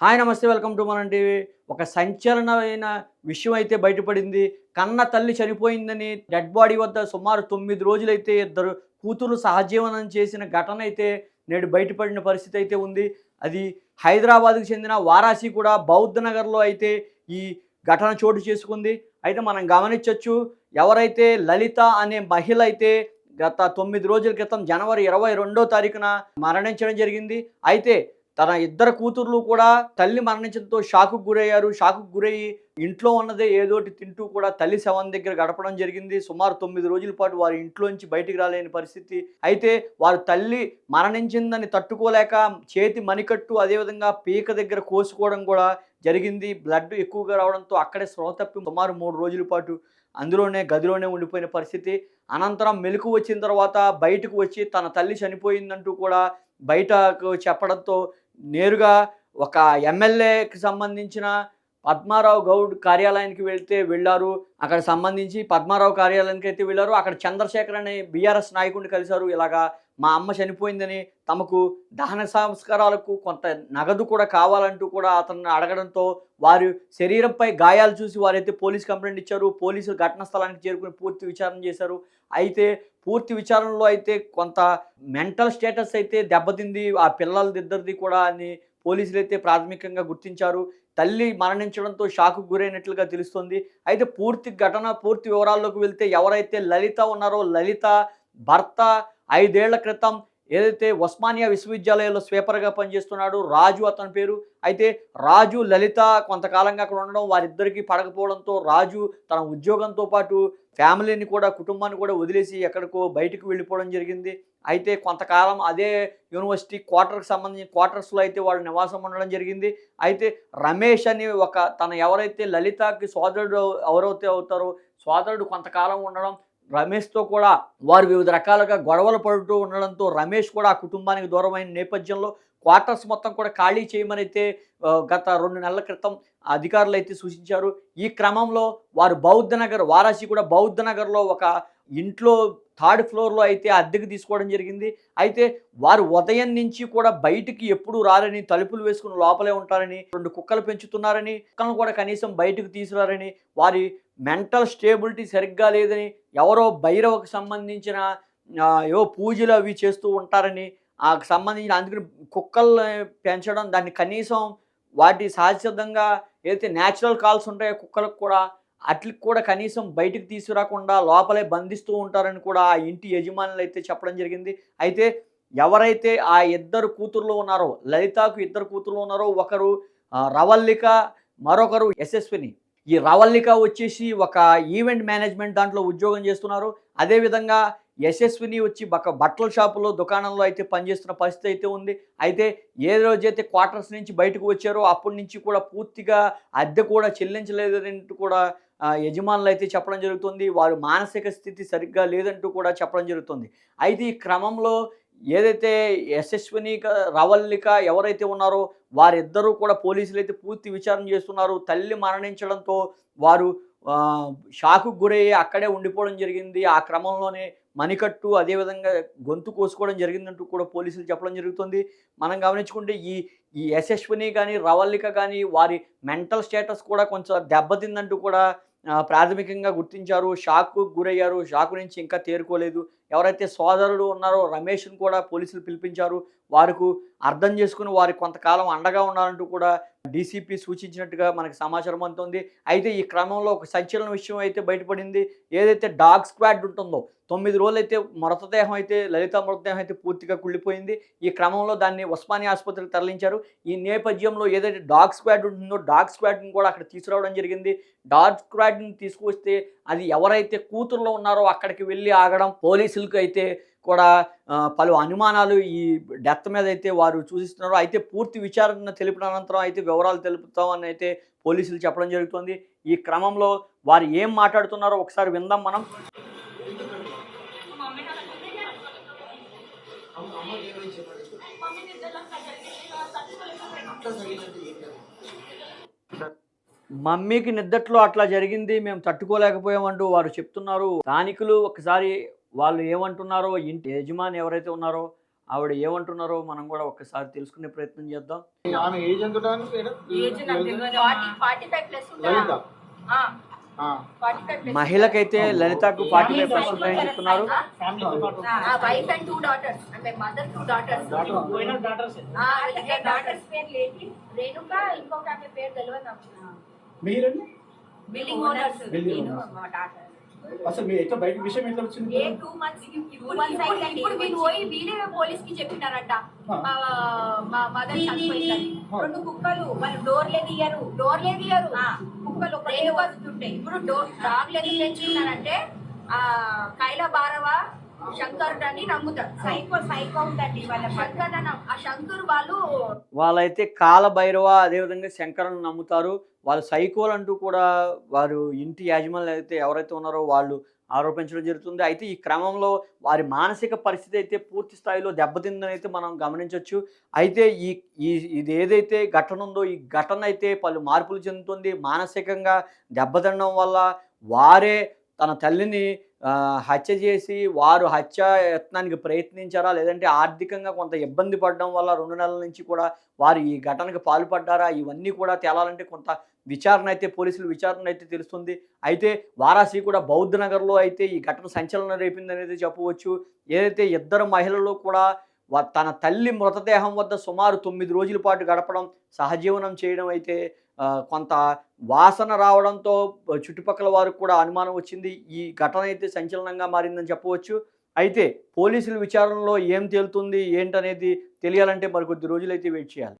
Hi నమస్తే welcome to మన TV. ఒక సంచలనమైన విషయం అయితే బయటపడింది. కన్న తల్లి చనిపోయిందని డెడ్ బాడీ వద్ద సుమారు తొమ్మిది రోజులైతే ఇద్దరు కూతురు సహజీవనం చేసిన ఘటన అయితే నేడు బయటపడిన పరిస్థితి అయితే ఉంది. అది హైదరాబాద్కు చెందిన వారాసి కూడా బౌద్ధ నగర్లో అయితే ఈ ఘటన చోటు చేసుకుంది. అయితే మనం గమనించవచ్చు ఎవరైతే లలిత అనే మహిళ అయితే గత తొమ్మిది రోజుల క్రితం జనవరి ఇరవై రెండో తారీఖున మరణించడం జరిగింది. అయితే తన ఇద్దరు కూతుర్లు కూడా తల్లి మరణించడంతో షాకు గురయ్యారు. షాకు గురయ్యి ఇంట్లో ఉన్నదే ఏదోటి తింటూ కూడా తల్లి శవం దగ్గర గడపడం జరిగింది. సుమారు తొమ్మిది రోజుల పాటు వారి ఇంట్లోంచి బయటికి రాలేని పరిస్థితి. అయితే వారు తల్లి మరణించిందని తట్టుకోలేక చేతి మణికట్టు అదేవిధంగా పీక దగ్గర కోసుకోవడం కూడా జరిగింది. బ్లడ్ ఎక్కువగా రావడంతో అక్కడే స్పృహ తప్పి సుమారు మూడు రోజుల పాటు అందులోనే గదిలోనే ఉండిపోయిన పరిస్థితి. అనంతరం మెలకు వచ్చిన తర్వాత బయటకు వచ్చి తన తల్లి చనిపోయిందంటూ కూడా బయటకు చెప్పడంతో నేరుగా ఒక ఎమ్మెల్యేకి సంబంధించిన పద్మారావు గౌడ్ కార్యాలయానికి వెళ్తే వెళ్ళారు. అక్కడ సంబంధించి పద్మారావు కార్యాలయానికి అయితే వెళ్ళారు. అక్కడ చంద్రశేఖర్ అనే బీఆర్ఎస్ నాయకుడిని కలిశారు. ఇలాగా మా అమ్మ చనిపోయిందని తమకు దహన సంస్కారాలకు కొంత నగదు కూడా కావాలంటూ కూడా అతన్ని అడగడంతో వారు శరీరంపై గాయాలు చూసి వారైతే పోలీస్ కంప్లైంట్ ఇచ్చారు. పోలీసులు ఘటనా స్థలానికి చేరుకుని పూర్తి విచారణ చేశారు. అయితే పూర్తి విచారణలో అయితే కొంత మెంటల్ స్టేటస్ అయితే దెబ్బతింది. ఆ పిల్లలదిద్దరిది కూడా అని పోలీసులు అయితే ప్రాథమికంగా గుర్తించారు. తల్లి మరణించడంతో షాకు గురైనట్లుగా తెలుస్తుంది. అయితే పూర్తి ఘటన పూర్తి వివరాల్లోకి వెళ్తే ఎవరైతే లలిత ఉన్నారో లలిత భర్త ఐదేళ్ళ క్రితం ఏదైతే ఉస్మానియా విశ్వవిద్యాలయంలో స్వీపర్గా పనిచేస్తున్నాడు రాజు అతని పేరు. అయితే రాజు లలిత కొంతకాలంగా అక్కడ ఉండడం వారిద్దరికీ పడకపోవడంతో రాజు తన ఉద్యోగంతో పాటు ఫ్యామిలీని కూడా కుటుంబాన్ని కూడా వదిలేసి ఎక్కడికో బయటకు వెళ్ళిపోవడం జరిగింది. అయితే కొంతకాలం అదే యూనివర్సిటీ క్వార్టర్కి సంబంధించిన క్వార్టర్స్లో అయితే వాళ్ళు నివాసం ఉండడం జరిగింది. అయితే రమేష్ అని ఒక తన ఎవరైతే లలితకి సోదరుడు ఎవరైతే అవుతారో సోదరుడు కొంతకాలం ఉండడం రమేష్తో కూడా వారు వివిధ రకాలుగా గొడవలు పడుతూ ఉండడంతో రమేష్ కూడా ఆ కుటుంబానికి దూరమైన నేపథ్యంలో క్వార్టర్స్ మొత్తం కూడా ఖాళీ చేయమనైతే గత రెండు నెలల క్రితం అధికారులు అయితే సూచించారు. ఈ క్రమంలో వారు బౌద్ధ నగర్ వారాసి కూడా బౌద్ధ నగర్లో ఒక ఇంట్లో థర్డ్ ఫ్లోర్లో అయితే అద్దెకు తీసుకోవడం జరిగింది. అయితే వారు ఉదయం నుంచి కూడా బయటికి ఎప్పుడు రారని తలుపులు వేసుకుని లోపలే ఉంటారని రెండు కుక్కలు పెంచుతున్నారని కుక్కలను కూడా కనీసం బయటకు తీసుకురారని వారి మెంటల్ స్టేబిలిటీ సరిగ్గా లేదని ఎవరో భైరవకు సంబంధించిన ఏవో పూజలు అవి చేస్తూ ఉంటారని ఆ సంబంధించిన అందుకని కుక్కల్ని పెంచడం దాన్ని కనీసం వాటి సహజసిద్ధంగా ఏదైతే న్యాచురల్ కాల్స్ ఉంటాయో కుక్కలకు కూడా అట్లకి కూడా కనీసం బయటికి తీసుకురాకుండా లోపలే బంధిస్తూ ఉంటారని కూడా ఆ ఇంటి యజమానులు అయితే చెప్పడం జరిగింది. అయితే ఎవరైతే ఆ ఇద్దరు కూతుర్లు ఉన్నారో లలితకు ఇద్దరు కూతుర్లు ఉన్నారో ఒకరు రవల్లిక మరొకరు యశస్విని. ఈ రవల్లిక వచ్చేసి ఒక ఈవెంట్ మేనేజ్మెంట్ దాంట్లో ఉద్యోగం చేస్తున్నారు. అదేవిధంగా యశస్విని వచ్చి ఒక బట్టల షాపులో దుకాణంలో అయితే పనిచేస్తున్న పరిస్థితి అయితే ఉంది. అయితే ఏ రోజైతే క్వార్టర్స్ నుంచి బయటకు వచ్చారో అప్పటి నుంచి కూడా పూర్తిగా అద్దె కూడా చెల్లించలేదని కూడా యజమానులు అయితే చెప్పడం జరుగుతుంది. వారు మానసిక స్థితి సరిగ్గా లేదంటూ కూడా చెప్పడం జరుగుతుంది. అయితే ఈ క్రమంలో ఏదైతే యశస్వినిక రవల్లిక ఎవరైతే ఉన్నారో వారిద్దరూ కూడా పోలీసులు అయితే పూర్తి విచారణ చేస్తున్నారు. తల్లి మరణించడంతో వారు షాకు గురయ్యి అక్కడే ఉండిపోవడం జరిగింది. ఆ క్రమంలోనే మణికట్టు అదేవిధంగా గొంతు కోసుకోవడం జరిగిందంటూ కూడా పోలీసులు చెప్పడం జరుగుతుంది. మనం గమనించుకుంటే ఈ ఈ యశస్విని కానీ రవల్లిక కానీ వారి మెంటల్ స్టేటస్ కూడా కొంచెం దెబ్బతిందంటూ కూడా ప్రాథమికంగా గుర్తించారు షాక్కు గురయ్యారు షాక్ నుంచి ఇంకా తేరుకోలేదు. ఎవరైతే సోదరుడు ఉన్నారో రమేష్ను కూడా పోలీసులు పిలిపించారు. వారికి అర్థం చేసుకుని వారికి కొంతకాలం అండగా ఉండాలంటూ కూడా డీసీపీ సూచించినట్టుగా మనకి సమాచారం అందుతుంది. అయితే ఈ క్రమంలో ఒక సంచలన విషయం అయితే బయటపడింది. ఏదైతే డాగ్ స్క్వాడ్ ఉంటుందో తొమ్మిది రోజులు అయితే మృతదేహం అయితే లలిత మృతదేహం అయితే పూర్తిగా కుళ్ళిపోయింది. ఈ క్రమంలో దాన్ని ఉస్మానియా ఆసుపత్రికి తరలించారు. ఈ నేపథ్యంలో ఏదైతే డాగ్ స్క్వాడ్ ఉంటుందో డాగ్ స్క్వాడ్ని కూడా అక్కడ తీసుకురావడం జరిగింది. డాగ్ స్క్వాడ్ని తీసుకువస్తే అది ఎవరైతే కూతుర్లో ఉన్నారో అక్కడికి వెళ్ళి ఆగడం పోలీసులకు అయితే కూడా పలు అనుమానాలు ఈ డెత్ మీద అయితే వారు సూచిస్తున్నారు అయితే పూర్తి విచారణ తెలిపిన అనంతరం అయితే వివరాలు తెలుపుతామని అయితే పోలీసులు చెప్పడం జరుగుతుంది. ఈ క్రమంలో వారు ఏం మాట్లాడుతున్నారో ఒకసారి విందాం మనం. మమ్మీకి నిద్దట్లో అట్లా జరిగింది మేము తట్టుకోలేకపోయామంటూ వారు చెప్తున్నారు. స్థానికులు ఒకసారి వాళ్ళు ఏమంటున్నారో ఇంటి యజమాని ఎవరైతే ఉన్నారో ఆవిడ ఏమంటున్నారో మనం కూడా ఒక్కసారి తెలుసుకునే ప్రయత్నం చేద్దాం. ఆమె ఏజ్ ఎంత మహిళకైతే లలితకు ఫార్టీ ఫైవ్ ప్లస్ ఉంటాయని చెప్తున్నారు. వైఫ్ అండ్ టూ డాటర్స్ అంటే మదర్ టూ డాటర్స్ డాటర్స్ పేరు లేటి రేణుక ఇంకొక ఆమె పేరు తెలియదు నాకు మీరండి? బిల్డింగ్ ఓనర్స్ Building నేను owners. మా డాటర్ అసలు మీ ఎట్లా బయట విషయం ఎట్లా వచ్చింది? ఏ టూ మంత్స్ టూ మంత్స్ అయిందండి ఇప్పుడు వీళ్ళు పోయి వీళ్ళే పోలీస్కి చెప్పినారంట. మా మా మదర్ చనిపోయిందని. రెండు కుక్కలు వాళ్ళు డోర్లే తీయరు. డోర్లే తీయరు. కుక్కలు ఒకటే వస్తుంటాయి. ఇప్పుడు డోర్ డాగ్లు ఎందుకు పెంచుకున్నారంటే ఆ కైల శంకరుడు అని నమ్ముతారు. సైకో సైకో ఉందండి వాళ్ళ శంకర్ అని నమ్ము- ఆ శంకర్ వాళ్ళు వాళ్ళైతే కాల భైరవ అదేవిధంగా శంకరను నమ్ముతారు. వాళ్ళు సైకోలు అంటూ కూడా వారు ఇంటి యాజమాన్యులు అయితే ఎవరైతే ఉన్నారో వాళ్ళు ఆరోపించడం జరుగుతుంది. అయితే ఈ క్రమంలో వారి మానసిక పరిస్థితి అయితే పూర్తి స్థాయిలో దెబ్బతిందని అయితే మనం గమనించవచ్చు అయితే ఈ ఈ ఇది ఏదైతే ఘటన ఉందో ఈ ఘటన అయితే పలు మార్పులు చెందుతుంది. మానసికంగా దెబ్బతినడం వల్ల వారే తన తల్లిని హత్య చేసి వారు హత్య యత్నానికి ప్రయత్నించారా? లేదంటే ఆర్థికంగా కొంత ఇబ్బంది పడడం వల్ల రెండు నెలల నుంచి కూడా వారు ఈ ఘటనకు పాల్పడ్డారా? ఇవన్నీ కూడా తేలాలంటే కొంత విచారణ అయితే పోలీసులు విచారణ అయితే తెలుస్తుంది. అయితే వారాసి కూడా బౌద్ధ నగర్లో అయితే ఈ ఘటన సంచలనం రేపింది అనేది చెప్పవచ్చు. ఏదైతే ఇద్దరు మహిళలు కూడా తన తల్లి మృతదేహం వద్ద సుమారు తొమ్మిది రోజుల పాటు గడపడం సహజీవనం చేయడం అయితే కొంత వాసన రావడంతో చుట్టుపక్కల వారికి కూడా అనుమానం వచ్చింది. ఈ ఘటన అయితే సంచలనంగా మారిందని చెప్పవచ్చు. అయితే పోలీసుల విచారణలో ఏం తేలుతుంది ఏంటనేది తెలియాలంటే మరికొద్ది రోజులైతే వెయిట్ చేయాలి.